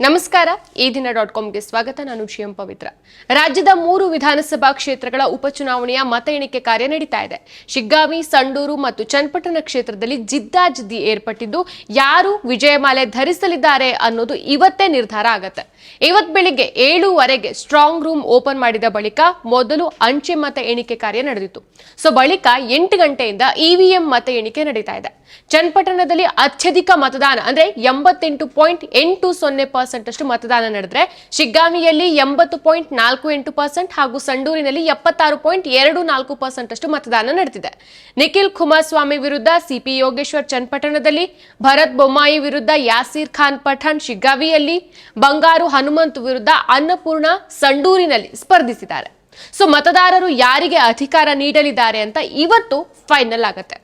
ನಮಸ್ಕಾರ. ಈ ದಿನ ಡಾಟ್ ಕಾಮ್ಗೆ ಸ್ವಾಗತ. ನಾನು ಜಿಎಂ ಪವಿತ್ರ. ರಾಜ್ಯದ ಮೂರು ವಿಧಾನಸಭಾ ಕ್ಷೇತ್ರಗಳ ಉಪಚುನಾವಣೆಯ ಮತ ಎಣಿಕೆ ಕಾರ್ಯ ನಡೀತಾ ಇದೆ. ಶಿಗ್ಗಾವಿ, ಸಂಡೂರು ಮತ್ತು ಚನ್ನಪಟ್ಟಣ ಕ್ಷೇತ್ರದಲ್ಲಿ ಜಿದ್ದಾಜಿದ್ದಿ ಏರ್ಪಟ್ಟಿದ್ದು ಯಾರು ವಿಜಯಮಾಲೆ ಧರಿಸಲಿದ್ದಾರೆ ಅನ್ನೋದು ಇವತ್ತೇ ನಿರ್ಧಾರ ಆಗತ್ತೆ. ಇವತ್ ಬೆಳಿಗ್ಗೆ ಏಳುವರೆಗೆ ಸ್ಟ್ರಾಂಗ್ ರೂಮ್ ಓಪನ್ ಮಾಡಿದ ಬಳಿಕ ಮೊದಲು ಅಂಚೆ ಮತ ಎಣಿಕೆ ಕಾರ್ಯ ನಡೆದಿತ್ತು. ಸೊ, ಬಳಿಕ ಎಂಟು ಗಂಟೆಯಿಂದ ಇವಿಎಂ ಮತ ಎಣಿಕೆ ನಡೀತಾ ಇದೆ. ಚನ್ನಪಟ್ಟಣದಲ್ಲಿ ಅತ್ಯಧಿಕ ಮತದಾನ ಅಂದ್ರೆ ಎಂಬತ್ತೆಂಟು ಪಾಯಿಂಟ್ ಎಂಟು ಸೊನ್ನೆ ಪರ್ಸೆಂಟ್ ಅಷ್ಟು ಮತದಾನ ನಡೆದ್ರೆ ಶಿಗ್ಗಾಮಿಯಲ್ಲಿ ಎಂಬತ್ತು ಪಾಯಿಂಟ್ ನಾಲ್ಕು ಎಂಟು ಪರ್ಸೆಂಟ್ ಹಾಗೂ ಸಂಡೂರಿನಲ್ಲಿ ಎಪ್ಪತ್ತಾರು ಪಾಯಿಂಟ್ ಎರಡು ನಾಲ್ಕು ಪರ್ಸೆಂಟ್ ಅಷ್ಟು ಮತದಾನ ನಡೆದಿದೆ. ನಿಖಿಲ್ ಕುಮಾರಸ್ವಾಮಿ ವಿರುದ್ಧ ಸಿಪಿ ಯೋಗೇಶ್ವರ್ ಚನ್ನಪಟ್ಟಣದಲ್ಲಿ, ಭರತ್ ಬೊಮ್ಮಾಯಿ ವಿರುದ್ಧ ಯಾಸೀರ್ ಖಾನ್ ಪಠಾಣ್ ಶಿಗ್ಗಾವಿಯಲ್ಲಿ, ಬಂಗಾರು ಹನುಮಂತ್ ವಿರುದ್ಧ ಅನ್ನಪೂರ್ಣ ಸಂಡೂರಿನಲ್ಲಿ ಸ್ಪರ್ಧಿಸಿದ್ದಾರೆ. ಸೊ ಮತದಾರರು ಯಾರಿಗೆ ಅಧಿಕಾರ ನೀಡಲಿದ್ದಾರೆ ಅಂತ ಇವತ್ತು ಫೈನಲ್ ಆಗತ್ತೆ.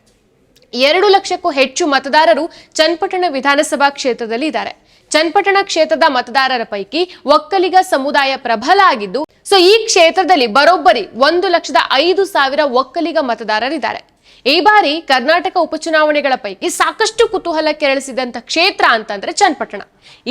ಎರಡು ಲಕ್ಷಕ್ಕೂ ಹೆಚ್ಚು ಮತದಾರರು ಚನ್ನಪಟ್ಟಣ ವಿಧಾನಸಭಾ ಕ್ಷೇತ್ರದಲ್ಲಿ ಇದ್ದಾರೆ. ಚನ್ನಪಟ್ಟಣ ಕ್ಷೇತ್ರದ ಮತದಾರರ ಪೈಕಿ ಒಕ್ಕಲಿಗ ಸಮುದಾಯ ಪ್ರಬಲ ಆಗಿದ್ದು, ಸೊ ಈ ಕ್ಷೇತ್ರದಲ್ಲಿ ಬರೋಬ್ಬರಿ ಒಂದು ಲಕ್ಷದ ಐದು ಸಾವಿರ ಒಕ್ಕಲಿಗ ಮತದಾರರಿದ್ದಾರೆ. ಈ ಬಾರಿ ಕರ್ನಾಟಕ ಉಪಚುನಾವಣೆಗಳ ಪೈಕಿ ಸಾಕಷ್ಟು ಕುತೂಹಲ ಕೆರಳಿಸಿದಂತ ಕ್ಷೇತ್ರ ಅಂತಂದ್ರೆ ಚನ್ನಪಟ್ಟಣ.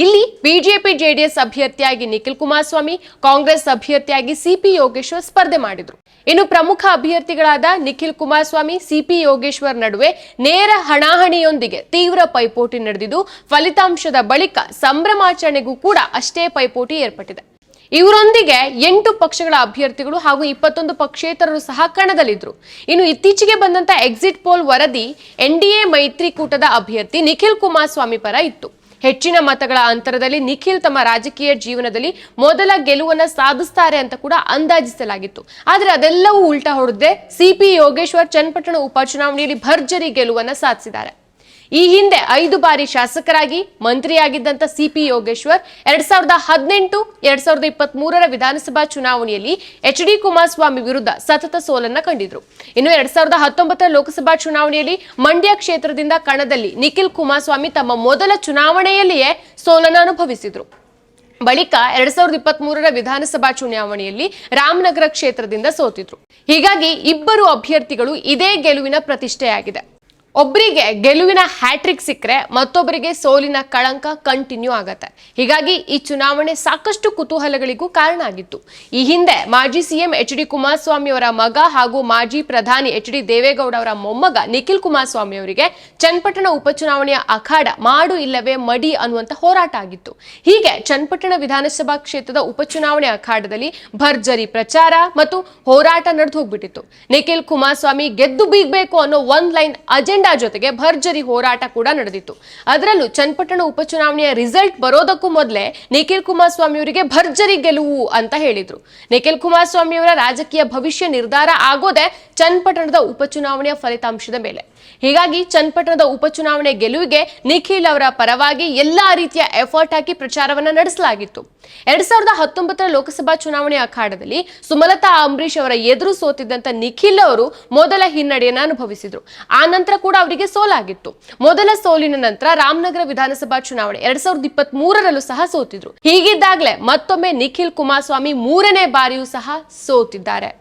ಇಲ್ಲಿ ಬಿಜೆಪಿ ಜೆಡಿಎಸ್ ಅಭ್ಯರ್ಥಿಯಾಗಿ ನಿಖಿಲ್ ಕುಮಾರಸ್ವಾಮಿ, ಕಾಂಗ್ರೆಸ್ ಅಭ್ಯರ್ಥಿಯಾಗಿ ಸಿಪಿ ಯೋಗೇಶ್ವರ್ ಸ್ಪರ್ಧೆ ಮಾಡಿದ್ರು. ಇನ್ನು ಪ್ರಮುಖ ಅಭ್ಯರ್ಥಿಗಳಾದ ನಿಖಿಲ್ ಕುಮಾರಸ್ವಾಮಿ ಸಿಪಿ ಯೋಗೇಶ್ವರ್ ನಡುವೆ ನೇರ ಹಣಾಹಣಿಯೊಂದಿಗೆ ತೀವ್ರ ಪೈಪೋಟಿ ನಡೆದಿದ್ದು, ಫಲಿತಾಂಶದ ಬಳಿಕ ಸಂಭ್ರಮಾಚರಣೆಗೂ ಕೂಡ ಅಷ್ಟೇ ಪೈಪೋಟಿ ಏರ್ಪಟ್ಟಿದೆ. ಇವರೊಂದಿಗೆ ಎಂಟು ಪಕ್ಷಗಳ ಅಭ್ಯರ್ಥಿಗಳು ಹಾಗೂ ಇಪ್ಪತ್ತೊಂದು ಪಕ್ಷೇತರರು ಸಹ ಕಣದಲ್ಲಿದ್ದರು ಇನ್ನು ಇತ್ತೀಚೆಗೆ ಬಂದಂತ ಎಕ್ಸಿಟ್ ಪೋಲ್ ವರದಿ ಎನ್ಡಿಎ ಮೈತ್ರಿಕೂಟದ ಅಭ್ಯರ್ಥಿ ನಿಖಿಲ್ ಕುಮಾರಸ್ವಾಮಿ ಪರ ಇತ್ತು. ಹೆಚ್ಚಿನ ಮತಗಳ ಅಂತರದಲ್ಲಿ ನಿಖಿಲ್ ತಮ್ಮ ರಾಜಕೀಯ ಜೀವನದಲ್ಲಿ ಮೊದಲ ಗೆಲುವನ್ನ ಸಾಧಿಸ್ತಾರೆ ಅಂತ ಕೂಡ ಅಂದಾಜಿಸಲಾಗಿತ್ತು. ಆದರೆ ಅದೆಲ್ಲವೂ ಉಲ್ಟಾ ಹೊಡೆದೇ ಸಿಪಿ ಯೋಗೇಶ್ವರ್ ಚನ್ನಪಟ್ಟಣ ಉಪಚುನಾವಣೆಯಲ್ಲಿ ಭರ್ಜರಿ ಗೆಲುವನ್ನ ಸಾಧಿಸಿದ್ದಾರೆ. ಈ ಹಿಂದೆ ಐದು ಬಾರಿ ಶಾಸಕರಾಗಿ ಮಂತ್ರಿಯಾಗಿದ್ದಂಥ ಸಿಪಿ ಯೋಗೇಶ್ವರ್, ಎರಡ್ ಸಾವಿರದ ಹದಿನೆಂಟು, ಎರಡ್ ಸಾವಿರದ ಇಪ್ಪತ್ತ್ ಮೂರರ ವಿಧಾನಸಭಾ ಚುನಾವಣೆಯಲ್ಲಿ ಎಚ್ ಡಿ ಕುಮಾರಸ್ವಾಮಿ ವಿರುದ್ಧ ಸತತ ಸೋಲನ್ನ ಕಂಡಿದ್ರು. ಇನ್ನು ಎರಡ್ ಸಾವಿರದ ಹತ್ತೊಂಬತ್ತರ ಲೋಕಸಭಾ ಚುನಾವಣೆಯಲ್ಲಿ ಮಂಡ್ಯ ಕ್ಷೇತ್ರದಿಂದ ಕಣದಲ್ಲಿ ನಿಖಿಲ್ ಕುಮಾರಸ್ವಾಮಿ ತಮ್ಮ ಮೊದಲ ಚುನಾವಣೆಯಲ್ಲಿಯೇ ಸೋಲನ್ನ ಅನುಭವಿಸಿದ್ರು. ಬಳಿಕ ಎರಡ್ ಸಾವಿರದ ಇಪ್ಪತ್ತ್ ಮೂರರ ವಿಧಾನಸಭಾ ಚುನಾವಣೆಯಲ್ಲಿ ರಾಮನಗರ ಕ್ಷೇತ್ರದಿಂದ ಸೋತಿದ್ರು. ಹೀಗಾಗಿ ಇಬ್ಬರು ಅಭ್ಯರ್ಥಿಗಳು ಇದೇ ಗೆಲುವಿನ ಪ್ರತಿಷ್ಠೆಯಾಗಿದೆ. ಒಬ್ಬರಿಗೆ ಗೆಲುವಿನ ಹ್ಯಾಟ್ರಿಕ್ ಸಿಕ್ಕರೆ ಮತ್ತೊಬ್ಬರಿಗೆ ಸೋಲಿನ ಕಳಂಕ ಕಂಟಿನ್ಯೂ ಆಗತ್ತೆ. ಹೀಗಾಗಿ ಈ ಚುನಾವಣೆ ಸಾಕಷ್ಟು ಕುತೂಹಲಗಳಿಗೂ ಕಾರಣ ಆಗಿತ್ತು. ಈ ಹಿಂದೆ ಮಾಜಿ ಸಿಎಂ ಎಚ್ ಡಿ ಕುಮಾರಸ್ವಾಮಿ ಅವರ ಮಗ ಹಾಗೂ ಮಾಜಿ ಪ್ರಧಾನಿ ಎಚ್ ಡಿ ದೇವೇಗೌಡ ಅವರ ಮೊಮ್ಮಗ ನಿಖಿಲ್ ಕುಮಾರಸ್ವಾಮಿ ಅವರಿಗೆ ಚನ್ನಪಟ್ಟಣ ಉಪಚುನಾವಣೆಯ ಅಖಾಡ ಮಾಡು ಇಲ್ಲವೇ ಮಡಿ ಅನ್ನುವಂತ ಹೋರಾಟ ಆಗಿತ್ತು. ಹೀಗೆ ಚನ್ನಪಟ್ಟಣ ವಿಧಾನಸಭಾ ಕ್ಷೇತ್ರದ ಉಪಚುನಾವಣೆ ಅಖಾಡದಲ್ಲಿ ಭರ್ಜರಿ ಪ್ರಚಾರ ಮತ್ತು ಹೋರಾಟ ನಡೆದು ಹೋಗ್ಬಿಟ್ಟಿತ್ತು. ನಿಖಿಲ್ ಕುಮಾರಸ್ವಾಮಿ ಗೆದ್ದು ಬೀಗಬೇಕು ಅನ್ನೋ ಒಂದ್ ಲೈನ್ ಅಜೆಂಡಾ ಜೊತೆಗೆ ಭರ್ಜರಿ ಹೋರಾಟ ಕೂಡ ನಡೆದಿತ್ತು. ಅದರಲ್ಲೂ ಚನ್ನಪಟ್ಟಣ ಉಪಚುನಾವಣೆಯ ರಿಸಲ್ಟ್ ಬರೋದಕ್ಕೂ ಮೊದಲೇ ನಿಖಿಲ್ ಕುಮಾರಸ್ವಾಮಿ ಅವರಿಗೆ ಭರ್ಜರಿ ಗೆಲುವು ಅಂತ ಹೇಳಿದ್ರು. ನಿಖಿಲ್ ಕುಮಾರಸ್ವಾಮಿ ಅವರ ರಾಜಕೀಯ ಭವಿಷ್ಯ ನಿರ್ಧಾರ ಆಗೋದೇ ಚನ್ನಪಟ್ಟಣದ ಉಪಚುನಾವಣೆಯ ಫಲಿತಾಂಶದ ಮೇಲೆ. ಹೀಗಾಗಿ ಚನ್ನಪಟ್ಟಣದ ಉಪಚುನಾವಣೆ ಗೆಲುವಿಗೆ ನಿಖಿಲ್ ಅವರ ಪರವಾಗಿ ಎಲ್ಲಾ ರೀತಿಯ ಎಫರ್ಟ್ ಹಾಕಿ ಪ್ರಚಾರವನ್ನ ನಡೆಸಲಾಗಿತ್ತು. ಎರಡ್ ಸಾವಿರದ ಹತ್ತೊಂಬತ್ತರ ಲೋಕಸಭಾ ಚುನಾವಣೆ ಅಖಾಡದಲ್ಲಿ ಸುಮಲತಾ ಅಂಬರೀಶ್ ಅವರ ಎದುರು ಸೋತಿದ್ದಂತ ನಿಖಿಲ್ ಅವರು ಮೊದಲ ಹಿನ್ನಡೆಯನ್ನ ಅನುಭವಿಸಿದ್ರು. ಆ ನಂತರ ಕೂಡ ಅವರಿಗೆ ಸೋಲಾಗಿತ್ತು. ಮೊದಲ ಸೋಲಿನ ನಂತರ ರಾಮನಗರ ವಿಧಾನಸಭಾ ಚುನಾವಣೆ ಎರಡ್ ಸಾವಿರದ ಇಪ್ಪತ್ತ್ ಮೂರರಲ್ಲೂ ಸಹ ಸೋತಿದ್ರು. ಹೀಗಿದ್ದಾಗಲೇ ಮತ್ತೊಮ್ಮೆ ನಿಖಿಲ್ ಕುಮಾರಸ್ವಾಮಿ ಮೂರನೇ ಬಾರಿಯೂ ಸಹ ಸೋತಿದ್ದಾರೆ.